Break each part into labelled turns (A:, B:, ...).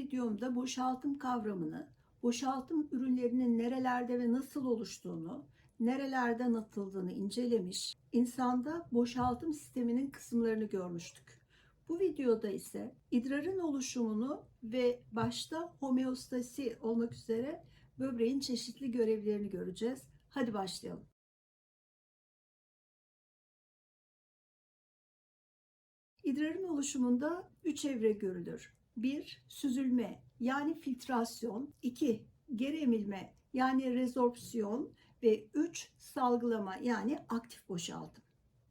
A: videomda boşaltım kavramını, boşaltım ürünlerinin nerelerde ve nasıl oluştuğunu, nerelerden atıldığını incelemiş, insanda boşaltım sisteminin kısımlarını görmüştük. Bu videoda ise idrarın oluşumunu ve başta homeostasi olmak üzere böbreğin çeşitli görevlerini göreceğiz. Hadi başlayalım. İdrarın oluşumunda üç evre görülür. 1. Süzülme yani filtrasyon. 2. Geri emilme yani rezorpsiyon ve 3. Salgılama yani aktif boşaltım.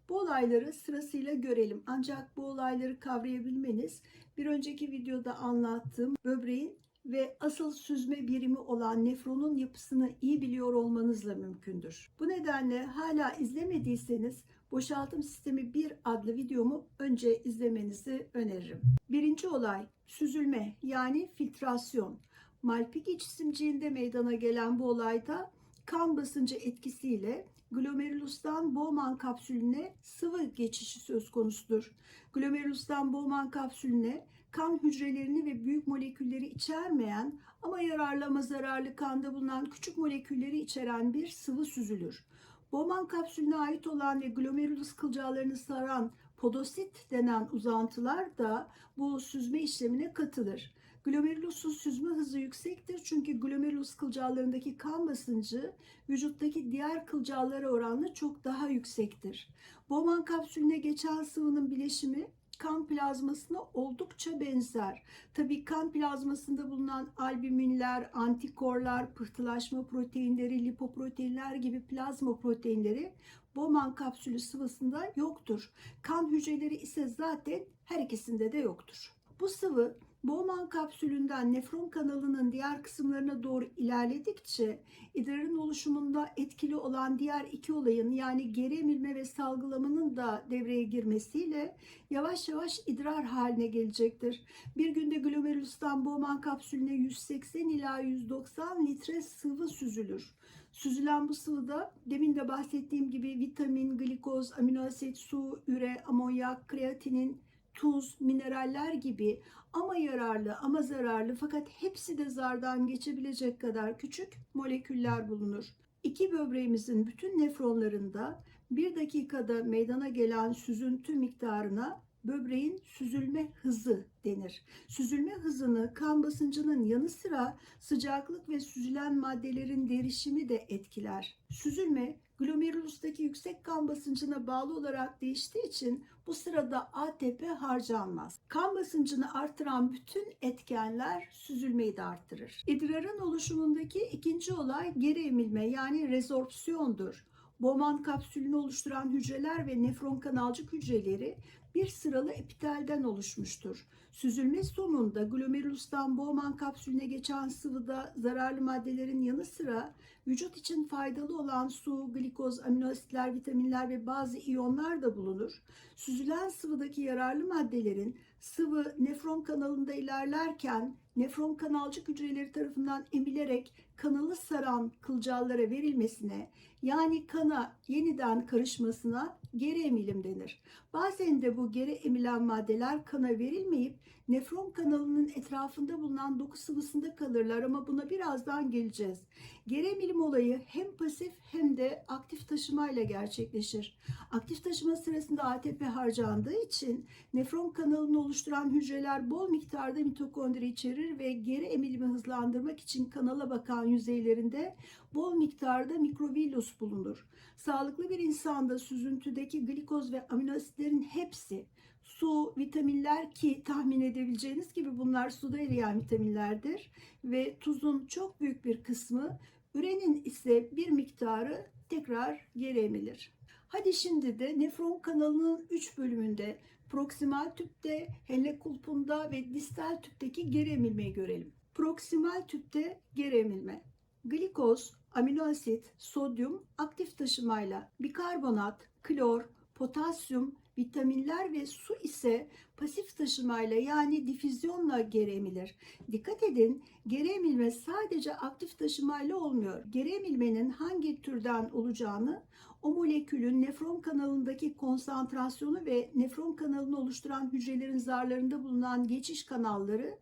A: Bu olayları sırasıyla görelim. Ancak bu olayları kavrayabilmeniz bir önceki videoda anlattığım böbreğin ve asıl süzme birimi olan nefronun yapısını iyi biliyor olmanızla mümkündür. Bu nedenle hala izlemediyseniz Boşaltım Sistemi 1 adlı videomu önce izlemenizi öneririm. Birinci olay süzülme yani filtrasyon. Malpighi cisimciğinde meydana gelen bu olayda kan basıncı etkisiyle glomerulustan Bowman kapsülüne sıvı geçişi söz konusudur. Glomerulustan Bowman kapsülüne kan hücrelerini ve büyük molekülleri içermeyen ama yararlı ama zararlı kanda bulunan küçük molekülleri içeren bir sıvı süzülür. Bowman kapsülüne ait olan ve glomerulus kılcallarını saran podosit denen uzantılar da bu süzme işlemine katılır. Glomerulusun süzme hızı yüksektir çünkü glomerulus kılcallarındaki kan basıncı vücuttaki diğer kılcallara oranla çok daha yüksektir. Bowman kapsülüne geçen sıvının bileşimi kan plazmasına oldukça benzer. Tabii kan plazmasında bulunan albüminler, antikorlar, pıhtılaşma proteinleri, lipoproteinler gibi plazma proteinleri Bowman kapsülü sıvısında yoktur. Kan hücreleri ise zaten her ikisinde de yoktur. Bu sıvı Bowman kapsülünden nefron kanalının diğer kısımlarına doğru ilerledikçe idrarın oluşumunda etkili olan diğer iki olayın yani geri emilme ve salgılamanın da devreye girmesiyle yavaş yavaş idrar haline gelecektir. Bir günde glomerulustan Bowman kapsülüne 180 ila 190 litre sıvı süzülür. Süzülen bu sıvıda demin de bahsettiğim gibi vitamin, glikoz, amino asit, su, üre, amonyak, kreatinin, tuz, mineraller gibi ama yararlı ama zararlı fakat hepsi de zardan geçebilecek kadar küçük moleküller bulunur. İki böbreğimizin bütün nefronlarında bir dakikada meydana gelen süzüntü miktarına böbreğin süzülme hızı denir. Süzülme hızını kan basıncının yanı sıra sıcaklık ve süzülen maddelerin derişimi de etkiler. Süzülme glomerulustaki yüksek kan basıncına bağlı olarak değiştiği için bu sırada ATP harcanmaz. Kan basıncını artıran bütün etkenler süzülmeyi de arttırır. İdrarın oluşumundaki ikinci olay geri emilme yani rezorpsiyondur. Bowman kapsülünü oluşturan hücreler ve nefron kanalcık hücreleri bir sıralı epitelden oluşmuştur. Süzülme sonunda glomerulustan Bowman kapsülüne geçen sıvıda zararlı maddelerin yanı sıra vücut için faydalı olan su, glikoz, aminoasitler, vitaminler ve bazı iyonlar da bulunur. Süzülen sıvıdaki yararlı maddelerin sıvı nefron kanalında ilerlerken nefron kanalcık hücreleri tarafından emilerek kanalı saran kılcallara verilmesine yani kana yeniden karışmasına geri emilim denir. Bazen de bu geri emilen maddeler kana verilmeyip nefron kanalının etrafında bulunan doku sıvısında kalırlar ama buna birazdan geleceğiz. Geri emilim olayı hem pasif hem de aktif taşımayla gerçekleşir. Aktif taşıma sırasında ATP harcandığı için nefron kanalını oluşturan hücreler bol miktarda mitokondri içerir ve geri emilimi hızlandırmak için kanala bakan yüzeylerinde bol miktarda mikrovillus bulunur. Sağlıklı bir insanda süzüntüdeki glikoz ve aminoasitlerin hepsi su, vitaminler ki tahmin edebileceğiniz gibi bunlar suda eriyen vitaminlerdir ve tuzun çok büyük bir kısmı, ürenin ise bir miktarı tekrar geri emilir. Hadi şimdi de nefron kanalının 3 bölümünde proksimal tüpte, hele kulpunda ve distal tüpteki geri görelim. Proksimal tüpte geri emilme. Glikoz, amino asit, sodyum aktif taşımayla bikarbonat, klor, potasyum, vitaminler ve su ise pasif taşımayla yani difüzyonla geri emilir. Dikkat edin geri emilme sadece aktif taşımayla olmuyor. Geri emilmenin hangi türden olacağını o molekülün nefron kanalındaki konsantrasyonu ve nefron kanalını oluşturan hücrelerin zarlarında bulunan geçiş kanalları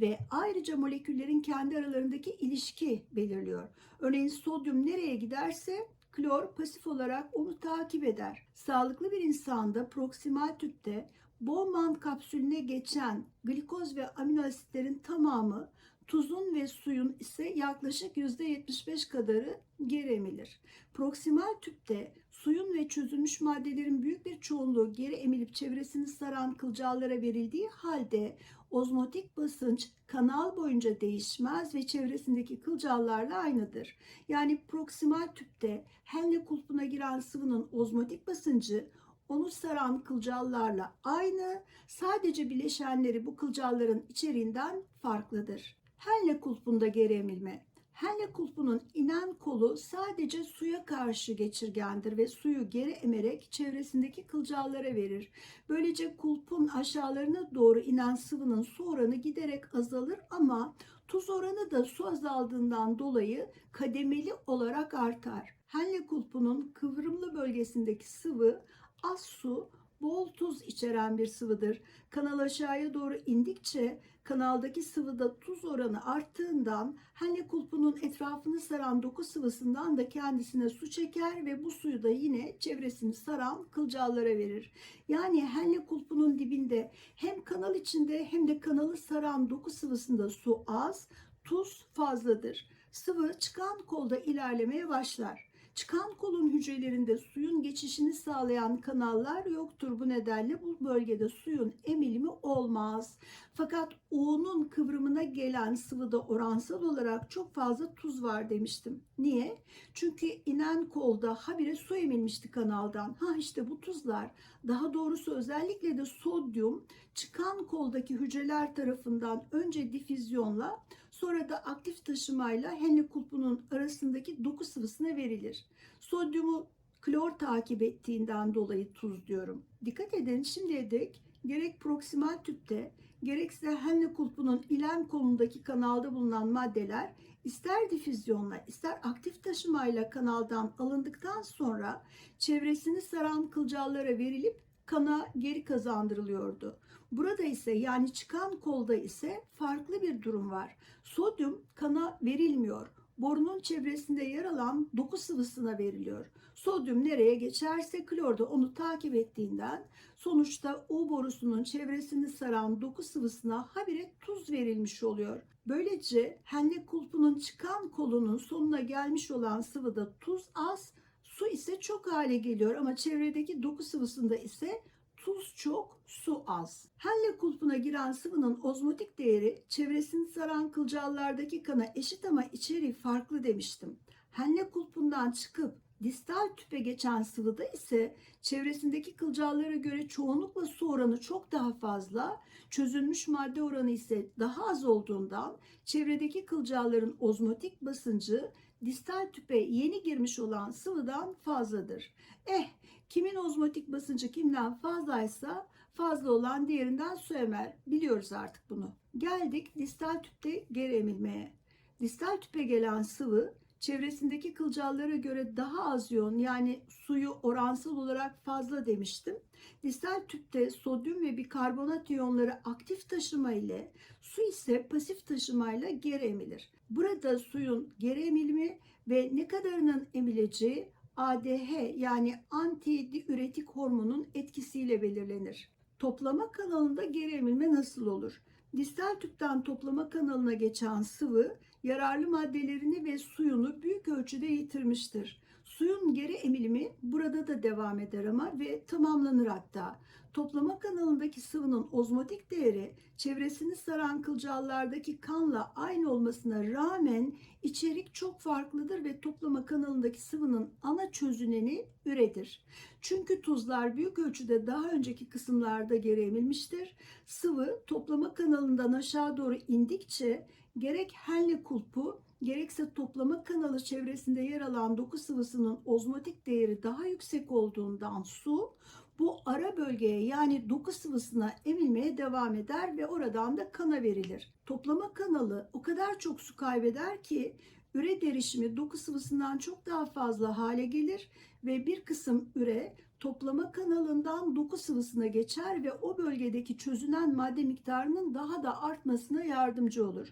A: ve ayrıca moleküllerin kendi aralarındaki ilişki belirliyor. Örneğin sodyum nereye giderse klor pasif olarak onu takip eder. Sağlıklı bir insanda proksimal tüpte Bowman kapsülüne geçen glikoz ve amino asitlerin tamamı tuzun ve suyun ise yaklaşık %75 kadarı geri emilir. Proksimal tüpte suyun ve çözülmüş maddelerin büyük bir çoğunluğu geri emilip çevresini saran kılcallara verildiği halde ozmotik basınç kanal boyunca değişmez ve çevresindeki kılcallarla aynıdır. Yani proksimal tüpte Henle kulpuna giren sıvının ozmotik basıncı onu saran kılcallarla aynı, sadece bileşenleri bu kılcalların içeriğinden farklıdır. Henle kulpunda geri emilme. Henle kulpunun inen kolu sadece suya karşı geçirgendir ve suyu geri emerek çevresindeki kılcallara verir. Böylece kulpun aşağılarına doğru inen sıvının su oranı giderek azalır ama tuz oranı da su azaldığından dolayı kademeli olarak artar. Henle kulpunun kıvrımlı bölgesindeki sıvı az su, bol tuz içeren bir sıvıdır. Kanal aşağıya doğru indikçe kanaldaki sıvıda tuz oranı arttığından Henle kulpunun etrafını saran doku sıvısından da kendisine su çeker ve bu suyu da yine çevresini saran kılcallara verir. Yani Henle kulpunun dibinde hem kanal içinde hem de kanalı saran doku sıvısında su az, tuz fazladır. Sıvı çıkan kolda ilerlemeye başlar. Çıkan kolun hücrelerinde suyun geçişini sağlayan kanallar yoktur. Bu nedenle bu bölgede suyun emilimi olmaz. Fakat U'nun kıvrımına gelen sıvıda oransal olarak çok fazla tuz var demiştim. Niye? Çünkü inen kolda habire su emilmişti kanaldan. Ha işte bu tuzlar daha doğrusu özellikle de sodyum çıkan koldaki hücreler tarafından önce difüzyonla sonra da aktif taşımayla Henle kulpunun arasındaki doku sıvısına verilir. Sodyumu klor takip ettiğinden dolayı tuz diyorum. Dikkat edin şimdiye dek gerek proksimal tüpte gerekse Henle kulpunun ilen kolundaki kanalda bulunan maddeler ister difüzyonla ister aktif taşımayla kanaldan alındıktan sonra çevresini saran kılcallara verilip kana geri kazandırılıyordu. Burada ise yani çıkan kolda ise farklı bir durum var. Sodyum kana verilmiyor. Borunun çevresinde yer alan doku sıvısına veriliyor. Sodyum nereye geçerse klor da onu takip ettiğinden sonuçta U borusunun çevresini saran doku sıvısına habire tuz verilmiş oluyor. Böylece Henle kulpunun çıkan kolunun sonuna gelmiş olan sıvıda tuz az, su ise çok hale geliyor ama çevredeki doku sıvısında ise tuz çok, su az. Henle kulpuna giren sıvının ozmotik değeri çevresini saran kılcallardaki kana eşit ama içeriği farklı demiştim. Henle kulpundan çıkıp distal tüpe geçen sıvıda ise çevresindeki kılcallara göre çoğunlukla su oranı çok daha fazla, çözülmüş madde oranı ise daha az olduğundan çevredeki kılcalların ozmotik basıncı distal tüpe yeni girmiş olan sıvıdan fazladır. Eh kimin ozmotik basıncı kimden fazlaysa fazla olan diğerinden su emer. Biliyoruz artık bunu. Geldik distal tüpte geri emilmeye. Distal tüpe gelen sıvı çevresindeki kılcallara göre daha az yoğun yani suyu oransal olarak fazla demiştim. Distal tüpte sodyum ve bikarbonat iyonları aktif taşıma ile su ise pasif taşımayla geri emilir. Burada suyun geri emilimi ve ne kadarının emileceği ADH yani antidiüretik hormonun etkisiyle belirlenir. Toplama kanalında geri emilme nasıl olur? Distal tüpten toplama kanalına geçen sıvı yararlı maddelerini ve suyunu büyük ölçüde yitirmiştir. Suyun geri emilimi burada da devam eder ama ve tamamlanır hatta. Toplama kanalındaki sıvının ozmotik değeri çevresini saran kılcallardaki kanla aynı olmasına rağmen içerik çok farklıdır ve toplama kanalındaki sıvının ana çözüneni üredir. Çünkü tuzlar büyük ölçüde daha önceki kısımlarda geri emilmiştir. Sıvı toplama kanalından aşağı doğru indikçe gerek Henle kulpu gerekse toplama kanalı çevresinde yer alan doku sıvısının ozmotik değeri daha yüksek olduğundan su bu ara bölgeye yani doku sıvısına emilmeye devam eder ve oradan da kana verilir. Toplama kanalı o kadar çok su kaybeder ki üre derişimi doku sıvısından çok daha fazla hale gelir ve bir kısım üre toplama kanalından doku sıvısına geçer ve o bölgedeki çözünen madde miktarının daha da artmasına yardımcı olur.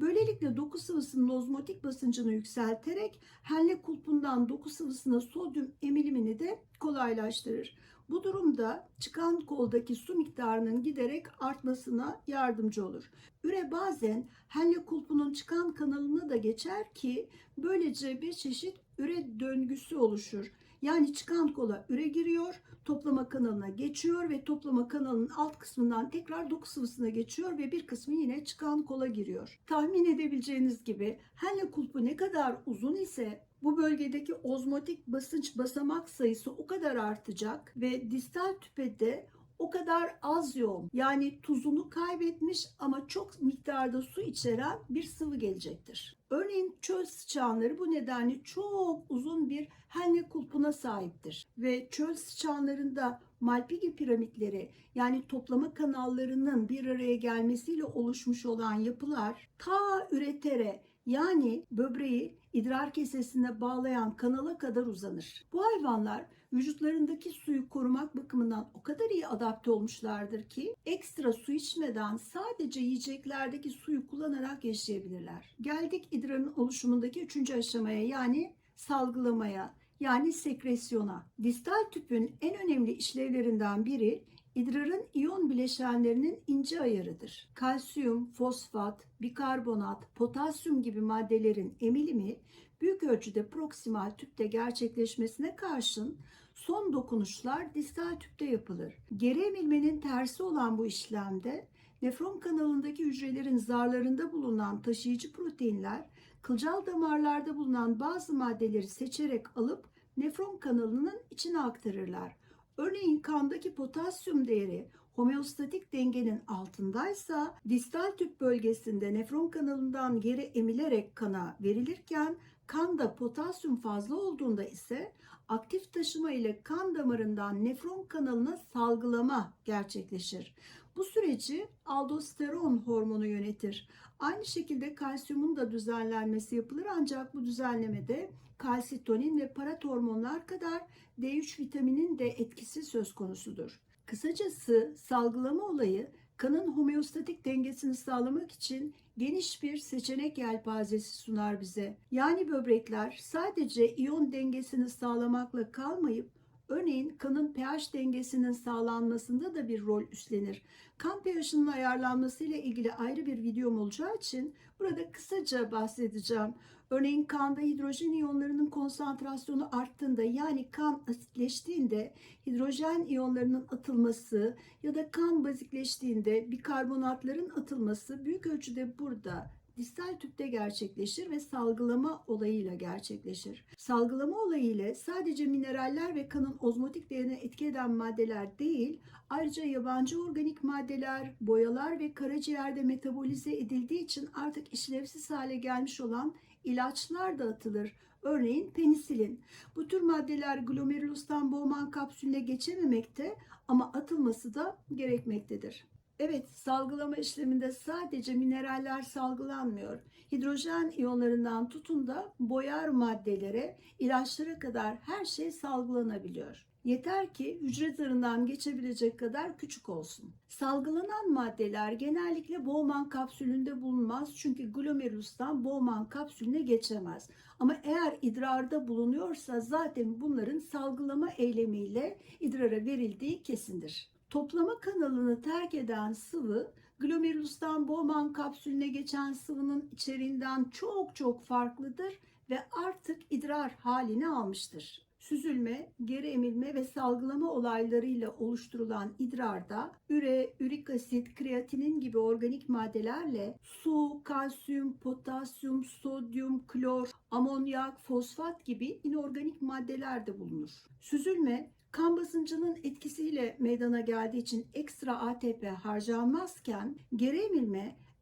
A: Böylelikle doku sıvısının ozmotik basıncını yükselterek Henle kulpundan doku sıvısına sodyum emilimini de kolaylaştırır. Bu durumda çıkan koldaki su miktarının giderek artmasına yardımcı olur. Üre bazen Henle kulpunun çıkan kanalına da geçer ki böylece bir çeşit üre döngüsü oluşur. Yani çıkan kola üre giriyor, toplama kanalına geçiyor ve toplama kanalının alt kısmından tekrar doku sıvısına geçiyor ve bir kısmı yine çıkan kola giriyor. Tahmin edebileceğiniz gibi Henle kulpu ne kadar uzun ise bu bölgedeki ozmotik basınç basamak sayısı o kadar artacak ve distal tüpede o kadar az yoğun yani tuzunu kaybetmiş ama çok miktarda su içeren bir sıvı gelecektir. Örneğin çöl sıçanları bu nedenle çok uzun bir Henle kulpuna sahiptir ve çöl sıçanlarında Malpighi piramitleri yani toplama kanallarının bir araya gelmesiyle oluşmuş olan yapılar ta üretere yani böbreği idrar kesesine bağlayan kanala kadar uzanır. Bu hayvanlar vücutlarındaki suyu korumak bakımından o kadar iyi adapte olmuşlardır ki ekstra su içmeden sadece yiyeceklerdeki suyu kullanarak yaşayabilirler. Geldik idrarın oluşumundaki üçüncü aşamaya yani salgılamaya yani sekresyona. Distal tüpün en önemli işlevlerinden biri idrarın iyon bileşenlerinin ince ayarıdır. Kalsiyum, fosfat, bikarbonat, potasyum gibi maddelerin emilimi büyük ölçüde proksimal tüpte gerçekleşmesine karşın son dokunuşlar distal tüpte yapılır. Geri emilmenin tersi olan bu işlemde nefron kanalındaki hücrelerin zarlarında bulunan taşıyıcı proteinler kılcal damarlarda bulunan bazı maddeleri seçerek alıp nefron kanalının içine aktarırlar. Örneğin kandaki potasyum değeri homeostatik dengenin altındaysa distal tüp bölgesinde nefron kanalından geri emilerek kana verilirken kanda potasyum fazla olduğunda ise aktif taşıma ile kan damarından nefron kanalına salgılama gerçekleşir. Bu süreci aldosteron hormonu yönetir. Aynı şekilde kalsiyumun da düzenlenmesi yapılır ancak bu düzenlemede kalsitonin ve parat hormonlar kadar D3 vitaminin de etkisi söz konusudur. Kısacası salgılama olayı kanın homeostatik dengesini sağlamak için geniş bir seçenek yelpazesi sunar bize. Yani böbrekler sadece iyon dengesini sağlamakla kalmayıp Örneğin kanın pH dengesinin sağlanmasında da bir rol üstlenir. Kan pH'ının ayarlanması ile ilgili ayrı bir videom olacağı için burada kısaca bahsedeceğim. Örneğin kanda hidrojen iyonlarının konsantrasyonu arttığında yani kan asitleştiğinde hidrojen iyonlarının atılması ya da kan bazikleştiğinde bikarbonatların atılması büyük ölçüde burada distal tüpte gerçekleşir ve salgılama olayıyla gerçekleşir. Salgılama olayı ile sadece mineraller ve kanın ozmotik değerine etki eden maddeler değil, ayrıca yabancı organik maddeler, boyalar ve karaciğerde metabolize edildiği için artık işlevsiz hale gelmiş olan ilaçlar da atılır. Örneğin penisilin. Bu tür maddeler glomerulustan Bowman kapsülüne geçememekte ama atılması da gerekmektedir. Evet, salgılama işleminde sadece mineraller salgılanmıyor. Hidrojen iyonlarından tutun da boyar maddelere, ilaçlara kadar her şey salgılanabiliyor. Yeter ki hücre zarından geçebilecek kadar küçük olsun. Salgılanan maddeler genellikle Bowman kapsülünde bulunmaz çünkü glomerulustan Bowman kapsülüne geçemez. Ama eğer idrarda bulunuyorsa zaten bunların salgılama eylemiyle idrara verildiği kesindir. Toplama kanalını terk eden sıvı glomerulustan Bowman kapsülüne geçen sıvının içeriğinden çok çok farklıdır ve artık idrar halini almıştır. Süzülme, geri emilme ve salgılama olaylarıyla oluşturulan idrarda üre, ürik asit, kreatinin gibi organik maddelerle su, kalsiyum, potasyum, sodyum, klor, amonyak, fosfat gibi inorganik maddeler de bulunur. Süzülme kan basıncının etkisiyle meydana geldiği için ekstra ATP harcanmazken geri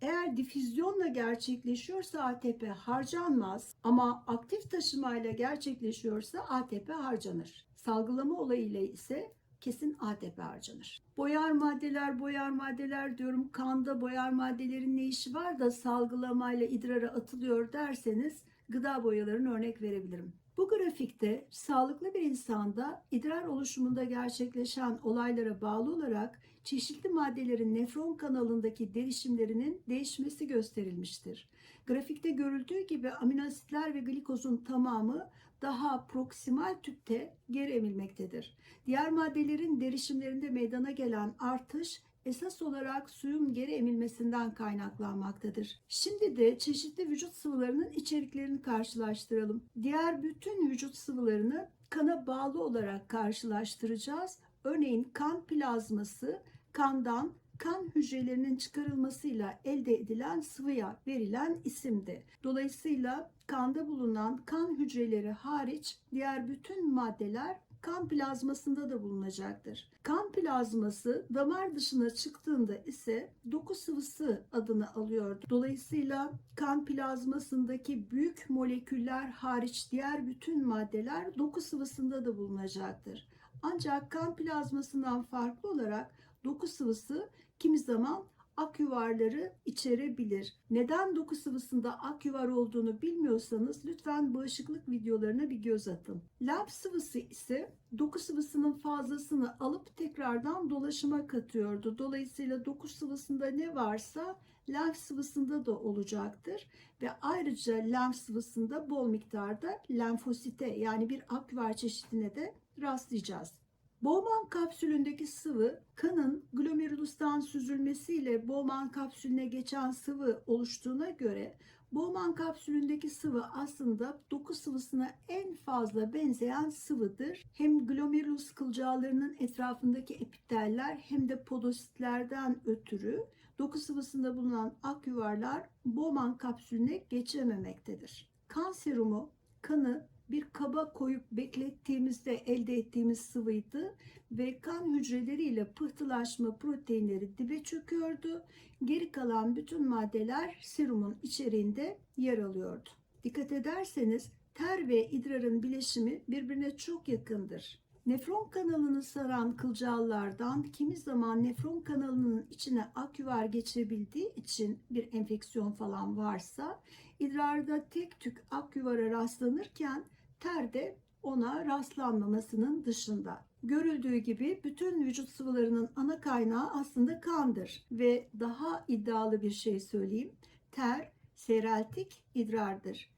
A: eğer difüzyonla gerçekleşiyorsa ATP harcanmaz ama aktif taşımayla gerçekleşiyorsa ATP harcanır. Salgılama olayıyla ise kesin ATP harcanır. Boyar maddeler, boyar maddeler diyorum. Kanda boyar maddelerin ne işi var da salgılamayla idrara atılıyor derseniz gıda boyalarını örnek verebilirim. Bu grafikte sağlıklı bir insanda idrar oluşumunda gerçekleşen olaylara bağlı olarak çeşitli maddelerin nefron kanalındaki derişimlerinin değişmesi gösterilmiştir. Grafikte görüldüğü gibi amino asitler ve glikozun tamamı daha proksimal tüpte geri emilmektedir. Diğer maddelerin derişimlerinde meydana gelen artış esas olarak suyun geri emilmesinden kaynaklanmaktadır. Şimdi de çeşitli vücut sıvılarının içeriklerini karşılaştıralım. Diğer bütün vücut sıvılarını kana bağlı olarak karşılaştıracağız. Örneğin kan plazması kandan kan hücrelerinin çıkarılmasıyla elde edilen sıvıya verilen isimdi. Dolayısıyla kanda bulunan kan hücreleri hariç diğer bütün maddeler kan plazmasında da bulunacaktır. Kan plazması damar dışına çıktığında ise doku sıvısı adını alıyordu. Dolayısıyla kan plazmasındaki büyük moleküller hariç diğer bütün maddeler doku sıvısında da bulunacaktır. Ancak kan plazmasından farklı olarak doku sıvısı kimi zaman ak yuvarları içerebilir. Neden doku sıvısında ak yuvar olduğunu bilmiyorsanız lütfen bağışıklık videolarına bir göz atın. Lenf sıvısı ise doku sıvısının fazlasını alıp tekrardan dolaşıma katıyordu. Dolayısıyla doku sıvısında ne varsa lenf sıvısında da olacaktır ve ayrıca lenf sıvısında bol miktarda lenfosite yani bir ak yuvar çeşidine de rastlayacağız. Bowman kapsülündeki sıvı kanın glomerulustan süzülmesiyle Bowman kapsülüne geçen sıvı oluştuğuna göre Bowman kapsülündeki sıvı aslında doku sıvısına en fazla benzeyen sıvıdır. Hem glomerulus kılcallarının etrafındaki epiteller hem de podositlerden ötürü doku sıvısında bulunan ak yuvarlar Bowman kapsülüne geçememektedir. Kan serumu kanı bir kaba koyup beklettiğimizde elde ettiğimiz sıvıydı ve kan hücreleriyle pıhtılaşma proteinleri dibe çöküyordu. Geri kalan bütün maddeler serumun içeriğinde yer alıyordu. Dikkat ederseniz ter ve idrarın bileşimi birbirine çok yakındır. Nefron kanalını saran kılcallardan kimi zaman nefron kanalının içine aküvar geçebildiği için bir enfeksiyon falan varsa idrarda tek tük aküvara rastlanırken ter de ona rastlanmamasının dışında. Görüldüğü gibi bütün vücut sıvılarının ana kaynağı aslında kandır ve daha iddialı bir şey söyleyeyim. Ter seyreltik idrardır.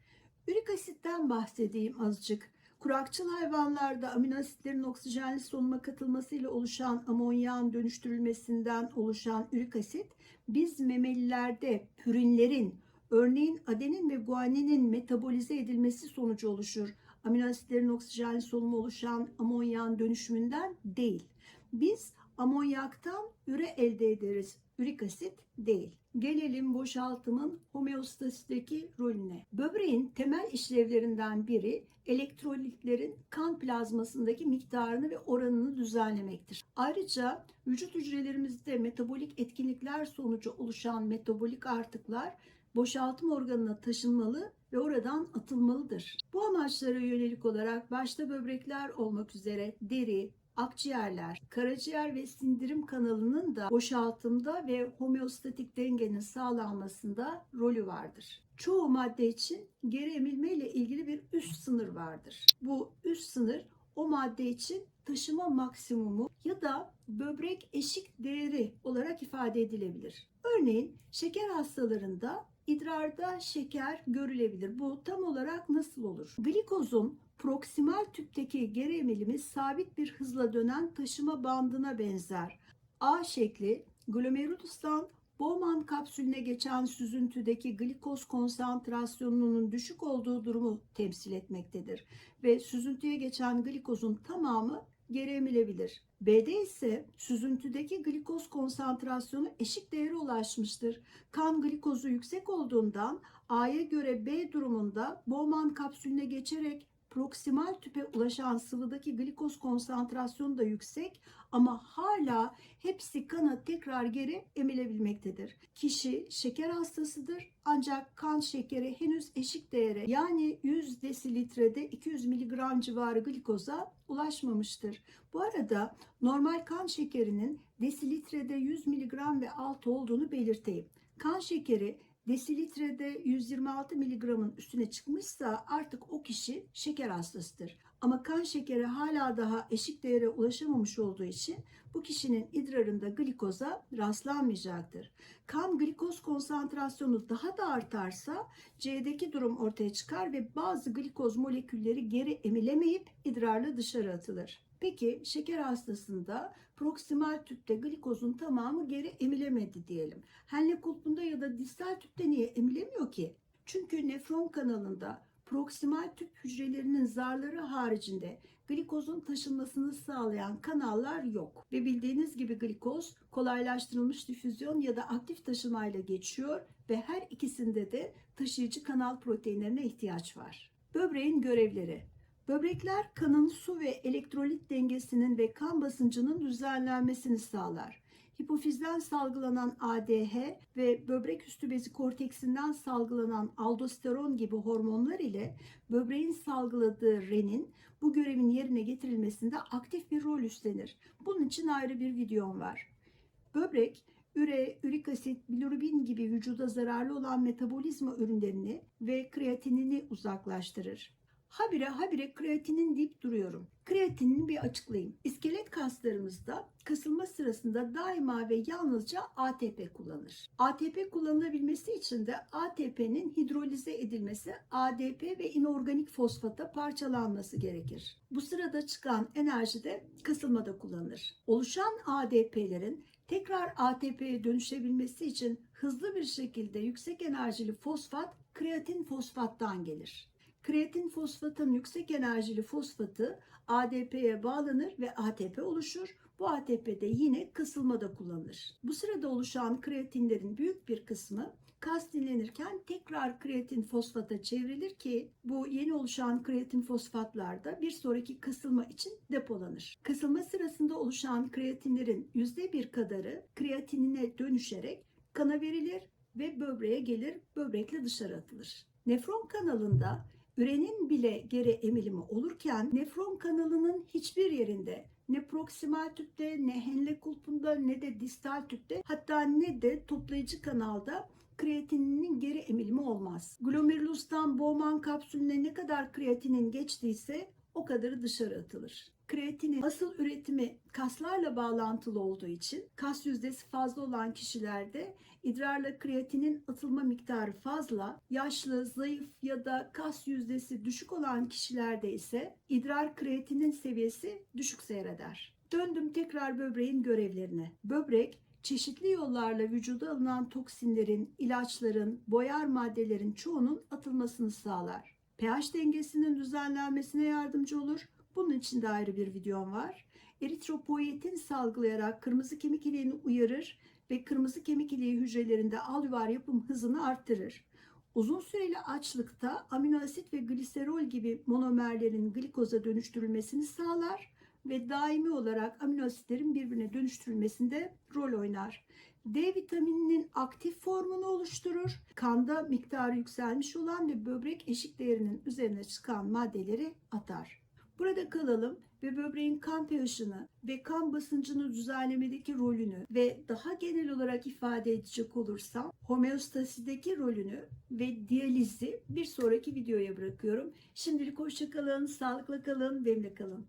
A: Ürik asitten bahsedeyim azıcık. Kurakçıl hayvanlarda amino asitlerin oksijenli solunuma katılmasıyla oluşan amonyağın dönüştürülmesinden oluşan ürik asit biz memelilerde pürinlerin örneğin adenin ve guaninin metabolize edilmesi sonucu oluşur. Amino asitlerin oksijenli solunumu oluşan amonyağın dönüşümünden değil. Biz amonyaktan üre elde ederiz. Ürik asit değil. Gelelim boşaltımın homeostasisteki rolüne. Böbreğin temel işlevlerinden biri elektrolitlerin kan plazmasındaki miktarını ve oranını düzenlemektir. Ayrıca vücut hücrelerimizde metabolik etkinlikler sonucu oluşan metabolik artıklar boşaltım organına taşınmalı ve oradan atılmalıdır. Bu amaçlara yönelik olarak başta böbrekler olmak üzere deri, akciğerler, karaciğer ve sindirim kanalının da boşaltımda ve homeostatik dengenin sağlanmasında rolü vardır. Çoğu madde için geri emilme ile ilgili bir üst sınır vardır. Bu üst sınır o madde için taşıma maksimumu ya da böbrek eşik değeri olarak ifade edilebilir. Örneğin şeker hastalarında idrarda şeker görülebilir. Bu tam olarak nasıl olur? Glikozun proksimal tüpteki geri emilimi sabit bir hızla dönen taşıma bandına benzer. A şekli glomerulustan Bowman kapsülüne geçen süzüntüdeki glikoz konsantrasyonunun düşük olduğu durumu temsil etmektedir ve süzüntüye geçen glikozun tamamı geri emilebilir. B'de ise süzüntüdeki glikoz konsantrasyonu eşik değere ulaşmıştır. Kan glikozu yüksek olduğundan A'ya göre B durumunda Bowman kapsülüne geçerek proksimal tüpe ulaşan sıvıdaki glikoz konsantrasyonu da yüksek ama hala hepsi kana tekrar geri emilebilmektedir. Kişi şeker hastasıdır ancak kan şekeri henüz eşik değere yani 100 desilitrede 200 mg civarı glikoza ulaşmamıştır. Bu arada normal kan şekerinin desilitrede 100 mg ve alt olduğunu belirteyim. Kan şekeri desilitrede 126 miligramın üstüne çıkmışsa artık o kişi şeker hastasıdır. Ama kan şekeri hala daha eşik değere ulaşamamış olduğu için bu kişinin idrarında glikoza rastlanmayacaktır. Kan glikoz konsantrasyonu daha da artarsa C'deki durum ortaya çıkar ve bazı glikoz molekülleri geri emilemeyip idrarla dışarı atılır. Peki şeker hastasında proksimal tüpte glikozun tamamı geri emilemedi diyelim. Henle kulpunda ya da distal tüpte niye emilemiyor ki? Çünkü nefron kanalında proksimal tüp hücrelerinin zarları haricinde glikozun taşınmasını sağlayan kanallar yok. Ve bildiğiniz gibi glikoz kolaylaştırılmış difüzyon ya da aktif taşımayla geçiyor ve her ikisinde de taşıyıcı kanal proteinlerine ihtiyaç var. Böbreğin görevleri Böbrekler kanın su ve elektrolit dengesinin ve kan basıncının düzenlenmesini sağlar. Hipofizden salgılanan ADH ve böbrek üstü bezi korteksinden salgılanan aldosteron gibi hormonlar ile böbreğin salgıladığı renin bu görevin yerine getirilmesinde aktif bir rol üstlenir. Bunun için ayrı bir videom var. Böbrek üre, ürik asit, bilirubin gibi vücuda zararlı olan metabolizma ürünlerini ve kreatinini uzaklaştırır. Habire habire kreatinin deyip duruyorum. Kreatinini bir açıklayayım. İskelet kaslarımızda kasılma sırasında daima ve yalnızca ATP kullanır. ATP kullanılabilmesi için de ATP'nin hidrolize edilmesi ADP ve inorganik fosfata parçalanması gerekir. Bu sırada çıkan enerji de kasılmada kullanılır. Oluşan ADP'lerin tekrar ATP'ye dönüşebilmesi için hızlı bir şekilde yüksek enerjili fosfat kreatin fosfattan gelir. Kreatin fosfatın yüksek enerjili fosfatı ADP'ye bağlanır ve ATP oluşur. Bu ATP de yine kısılmada kullanılır. Bu sırada oluşan kreatinlerin büyük bir kısmı kas dinlenirken tekrar kreatin fosfata çevrilir ki bu yeni oluşan kreatin fosfatlar da bir sonraki kasılma için depolanır. Kasılma sırasında oluşan kreatinlerin yüzde bir kadarı kreatinine dönüşerek kana verilir ve böbreğe gelir, böbrekle dışarı atılır. Nefron kanalında ürenin bile geri emilimi olurken nefron kanalının hiçbir yerinde ne proksimal tüpte ne henle kulpunda ne de distal tüpte hatta ne de toplayıcı kanalda kreatininin geri emilimi olmaz. Glomerulustan Bowman kapsülüne ne kadar kreatinin geçtiyse o kadarı dışarı atılır. Kreatinin asıl üretimi kaslarla bağlantılı olduğu için kas yüzdesi fazla olan kişilerde idrarla kreatinin atılma miktarı fazla, yaşlı, zayıf ya da kas yüzdesi düşük olan kişilerde ise idrar kreatinin seviyesi düşük seyreder. Döndüm tekrar böbreğin görevlerine. Böbrek çeşitli yollarla vücuda alınan toksinlerin, ilaçların, boyar maddelerin çoğunun atılmasını sağlar. pH dengesinin düzenlenmesine yardımcı olur. Bunun için de ayrı bir videom var. Eritropoietin salgılayarak kırmızı kemik iliğini uyarır ve kırmızı kemik iliği hücrelerinde alüvar yapım hızını arttırır. Uzun süreli açlıkta amino asit ve gliserol gibi monomerlerin glikoza dönüştürülmesini sağlar ve daimi olarak amino asitlerin birbirine dönüştürülmesinde rol oynar. D vitamininin aktif formunu oluşturur. Kanda miktarı yükselmiş olan ve böbrek eşik değerinin üzerine çıkan maddeleri atar. Burada kalalım ve böbreğin kan pH'ını ve kan basıncını düzenlemedeki rolünü ve daha genel olarak ifade edecek olursam homeostasideki rolünü ve diyalizi bir sonraki videoya bırakıyorum. Şimdilik hoşçakalın, sağlıkla kalın, benimle kalın.